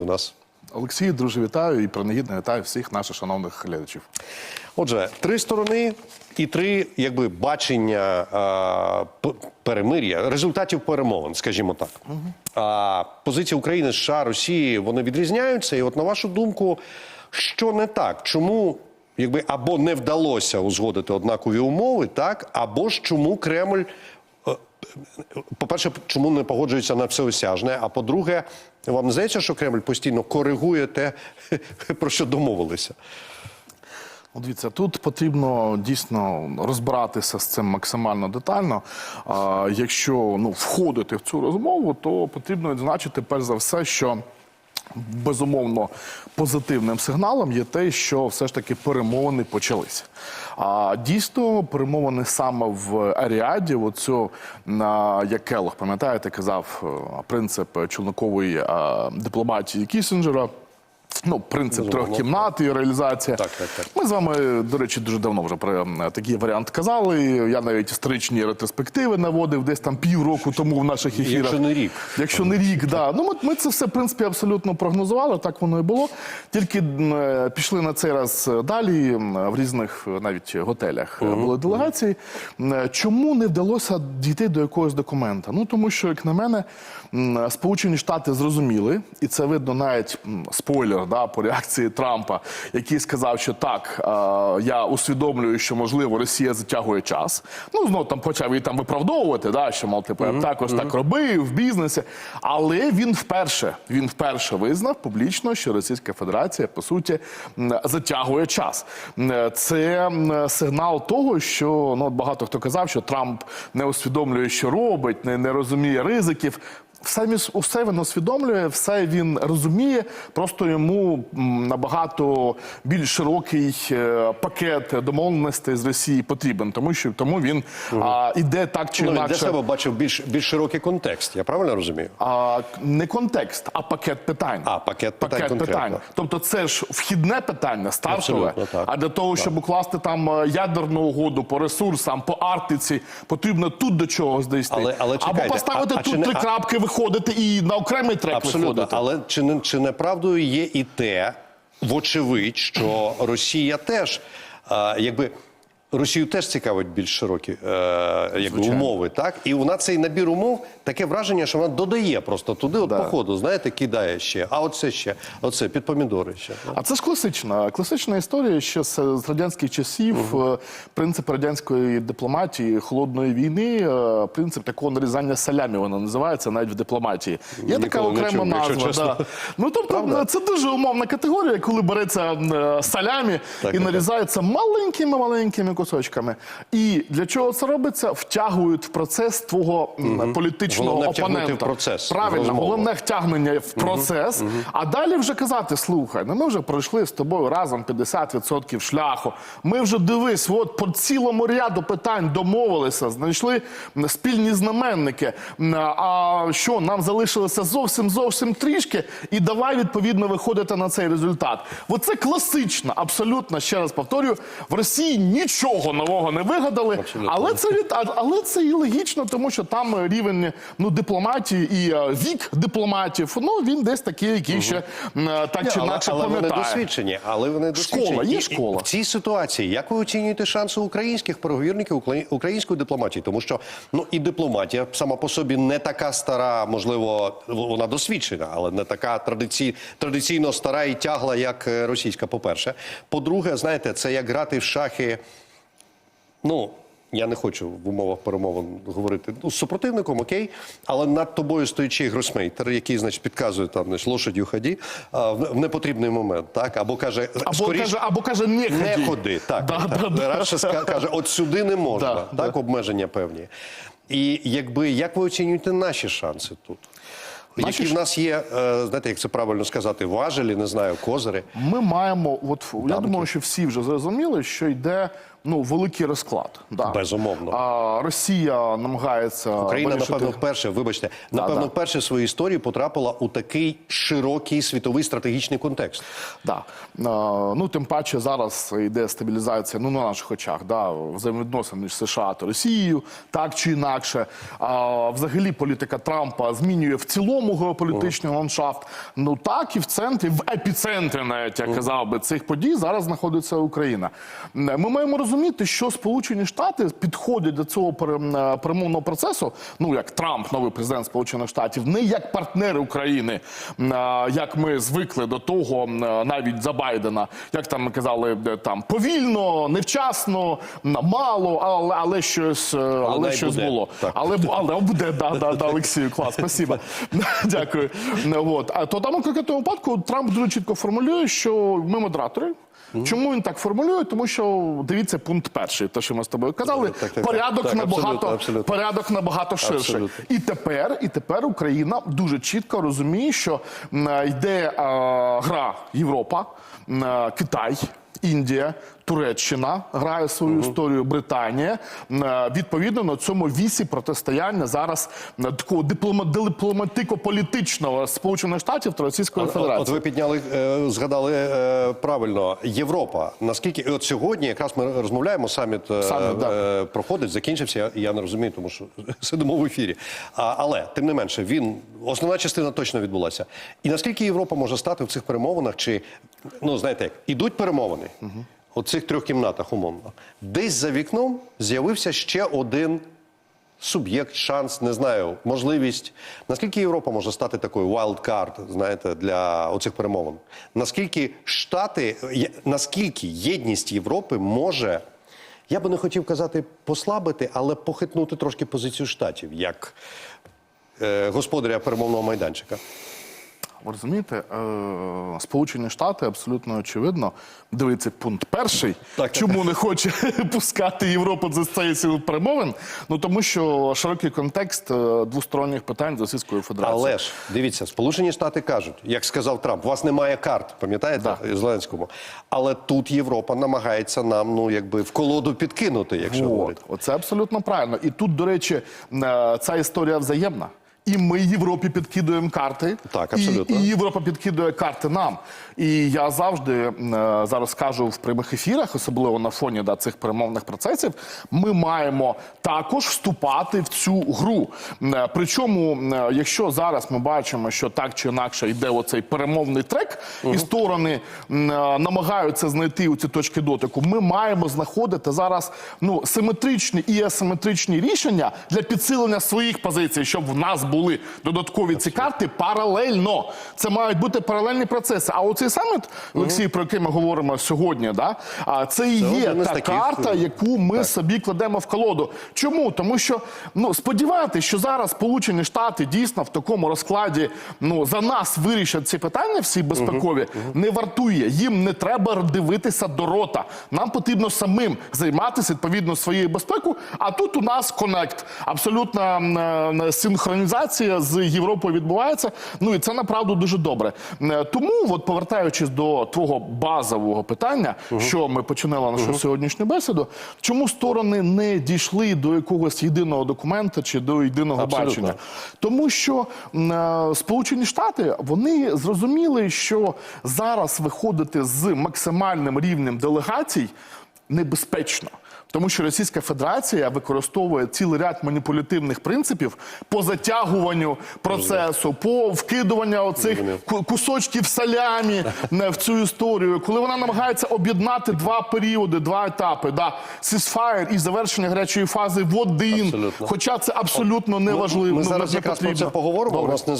у нас. Олексій, дуже вітаю і принагідно вітаю всіх наших шановних глядачів. Отже, три сторони і три якби бачення а, перемир'я, результатів перемовин, скажімо так. А позиції України, США, Росії вони відрізняються. І от на вашу думку, що не так? Чому якби або не вдалося узгодити однакові умови, так, або ж чому Кремль. По-перше, чому не погоджується на всеосяжне? А по-друге, вам не здається, що Кремль постійно коригує те, про що домовилися? Дивіться, тут потрібно дійсно розбиратися з цим максимально детально. А, якщо ну, входити в цю розмову, то потрібно відзначити перш за все, що. Безумовно, позитивним сигналом є те, що все ж таки перемовини почалися. А дійсно, перемовини саме в Аріаді, оцю як Келлог, пам'ятаєте, казав е, принцип чоловікової е, дипломатії Кісінджера. Ну, принцип трьох кімнат і реалізація. Так, так, так. Ми з вами, до речі, дуже давно вже про е, такий варіант казали. Я навіть історичні ретроспективи наводив десь там півроку тому в наших ефірах. Якщо не рік. Якщо не рік, да. Ну ми, ми це все в принципі абсолютно прогнозували. Так воно і було. Тільки е, пішли на цей раз далі в різних е, навіть готелях е, були делегації. Е, Чому не вдалося дійти до якогось документа? Ну тому що, як на мене, Сполучені Штати зрозуміли, і це видно навіть м, спойлер да, по реакції Трампа, який сказав, що так, е, я усвідомлюю, що можливо Росія затягує час. Ну знову там почав її там виправдовувати, да, що мов типу я також так робив в бізнесі. Але він вперше він вперше визнав публічно, що Російська Федерація по суті затягує час. Це сигнал того, що ну багато хто казав, що Трамп не усвідомлює, що робить, не, не розуміє ризиків. Все він, усе він усвідомлює, все він розуміє. Просто йому набагато більш широкий е, пакет домовленостей з Росії потрібен, тому що тому він а, іде так чи Ну, він для інакше. себе бачив більш, більш широкий контекст. Я правильно розумію? А, не контекст, а пакет питань. А, пакет питань конкретно. Тобто, це ж вхідне питання, стартове. А для того, щоб укласти там е, ядерну угоду по ресурсам, по Арктиці, потрібно тут до чогось дійти. Але- але Або поставити а- а тут не- три а- крапки, виходити і на окремий трек Абсолютно. виходити. Але чи не чи не правдою є і те, вочевидь, що Росія теж а, якби. Росію теж цікавить більш широкі е, якби, умови, так? І вона цей набір умов таке враження, що вона додає просто туди, от Да. по ходу, знаєте, кидає ще. А оце ще, оце під помідори ще. А це ж класична класична історія ще з, з радянських часів. Е, Принцип радянської дипломатії, холодної війни, е, принцип такого нарізання салямі воно називається навіть в дипломатії. Є така Ніколи не окрема назва. чесно. Да. Ну тобто Правда? це дуже умовна категорія, коли береться е, салямі Так, і так, нарізається маленькими маленькими кусочками. І для чого це робиться? Втягують в процес твого м, політичного Головне опонента. в процес, Правильно, розмову. головне втягнення в процес, а далі вже казати: слухай, ну ми вже пройшли з тобою разом 50% шляху. Ми вже дивись, от по цілому ряду питань домовилися, знайшли спільні знаменники. А що нам залишилося зовсім зовсім трішки, і давай відповідно виходити на цей результат. Оце класично, абсолютно ще раз повторюю, в Росії нічого нового не вигадали, Абсолютно. але це від але це і логічно, тому що там е, рівень ну дипломатії і е, вік дипломатів. Ну він десь такий, який ще м, е, так чи інакше але вони пам'ятає. досвідчені, але вони Школа, є І- школа. І в цій ситуації, як ви оцінюєте шанси українських переговірників украї- української дипломатії? Тому що ну і дипломатія сама по собі не така стара, можливо, вона досвідчена, але не така традицій, традиційно стара і тягла, як російська. По перше, по-друге, знаєте, це як грати в шахи. Ну, я не хочу в умовах перемовин говорити ну, з супротивником, окей, але над тобою стоячи гросмейтер, який, значить, підказує там, значить, лошадю ході а, в, непотрібний момент, так? Або каже, Або скоріш, каже, або каже, не ходи. не ходи. Так, Да, так. да, да. Радше каже, от сюди не можна, Да, так, да. обмеження певні. І якби, як ви оцінюєте наші шанси тут? Наші Які в нас є, е, знаєте, як це правильно сказати, важелі, не знаю, козири. Ми маємо, от я думаю, що всі вже зрозуміли, що йде ну великий розклад. Да. Безумовно. А, Росія намагається Україна, вирішити... напевно, вперше, вибачте, напевно, да. вперше в своїй історії потрапила у такий широкий світовий стратегічний контекст. Да. Е, Ну, тим паче зараз йде стабілізація ну, на наших очах, да, взаємовідносин між США та Росією, так чи інакше. А, взагалі політика Трампа змінює в цілому геополітичний ландшафт. Ну так і в центрі, в епіцентрі, навіть я казав би, цих подій зараз знаходиться Україна. Ми маємо розуміти, що Сполучені Штати підходять до цього е, перемовного процесу, ну як Трамп, новий президент Сполучених Штатів, не як партнери України, е, як ми звикли до того, е, навіть за Байдена, як там ми казали, там повільно, невчасно, мало, але, але щось, е, але, щось буде. було. Так. Але але буде, да, да, да, Олексію, клас, спасибо. Дякую. От. А то там конкретному випадку Трамп дуже чітко формулює, що ми модератори. Чому він так формулює? Тому що дивіться пункт перший, те, що ми з тобою казали. Так, так, так. порядок Так, набагато абсолютно, абсолютно. порядок набагато ширший. Абсолютно. І тепер, і тепер Україна дуже чітко розуміє, що йде е, гра Європа, е, Китай, Індія. Туреччина грає свою історію, Британія. Е, Відповідно на цьому вісі протистояння зараз е, такого диплома- дипломатико-політичного Сполучених Штатів та Російської От, Федерації. от ви підняли, е, згадали правильно Європа. Наскільки от сьогодні, якраз ми розмовляємо, саміт, Саміт, да. проходить, закінчився. Я, я не розумію, тому що сидимо в ефірі. Але тим не менше, він основна частина точно відбулася. І наскільки Європа може стати в цих перемовинах? Чи ну знаєте, як ідуть перемовини у цих трьох кімнатах, умовно, десь за вікном з'явився ще один суб'єкт, шанс, не знаю, можливість. Наскільки Європа може стати такою wild card, знаєте, для оцих перемовин? Наскільки Штати, наскільки єдність Європи може, я би не хотів казати послабити, але похитнути трошки позицію штатів як е, господаря перемовного майданчика? Ви розумієте, е, Сполучені Штати абсолютно очевидно. Дивиться пункт перший. так, чому не хоче пускати Європу з цієї сили перемовин? Ну тому що широкий контекст е, двосторонніх питань з Російською Федерацією. Але ж дивіться, Сполучені Штати кажуть, як сказав Трамп, у вас немає карт, пам'ятаєте Зеленському? Але тут Європа намагається нам, ну якби в колоду підкинути, якщо говорити. Оце абсолютно правильно. І тут, до речі, е, ця історія взаємна. І ми Європі підкидуємо карти, Так, абсолютно. і Європа підкидує карти нам. І я завжди е, зараз кажу в прямих ефірах, особливо на фоні да, цих перемовних процесів, ми маємо також вступати в цю гру. Е, Причому, е, якщо зараз ми бачимо, що так чи інакше йде оцей перемовний трек, і сторони е, намагаються знайти оці точки дотику, ми маємо знаходити зараз ну симетричні і асиметричні рішення для підсилення своїх позицій, щоб в нас були додаткові ці карти паралельно. Це мають бути паралельні процеси. А оцей саміт, Олексій, про який ми говоримо сьогодні, да, а це і є та карта, е, яку ми собі кладемо в колоду. Чому? Тому що ну сподіватися, що зараз Сполучені Штати дійсно в такому розкладі ну за нас вирішать ці питання, всі безпекові, не вартує. Їм не треба дивитися до рота. Нам потрібно самим займатися відповідно своєю безпекою. А тут у нас конект, абсолютна м, е, з Європою відбувається. Ну і це направду дуже добре. Е, Тому, от повертаючись до твого базового питання, що ми починали нашу сьогоднішню бесіду, чому сторони не дійшли до якогось єдиного документа чи до єдиного Абсолютно. бачення? Тому що е, Сполучені Штати вони зрозуміли, що зараз виходити з максимальним рівнем делегацій небезпечно. Тому що Російська Федерація використовує цілий ряд маніпулятивних принципів по затягуванню процесу, по вкидуванню оцих кусочків салямі не, в цю історію, коли вона намагається об'єднати два періоди, два етапи, да, ceasefire і завершення гарячої фази в один. Абсолютно. Хоча це абсолютно неважливо. Ми ну, зараз не якраз про це поговоримо. У нас не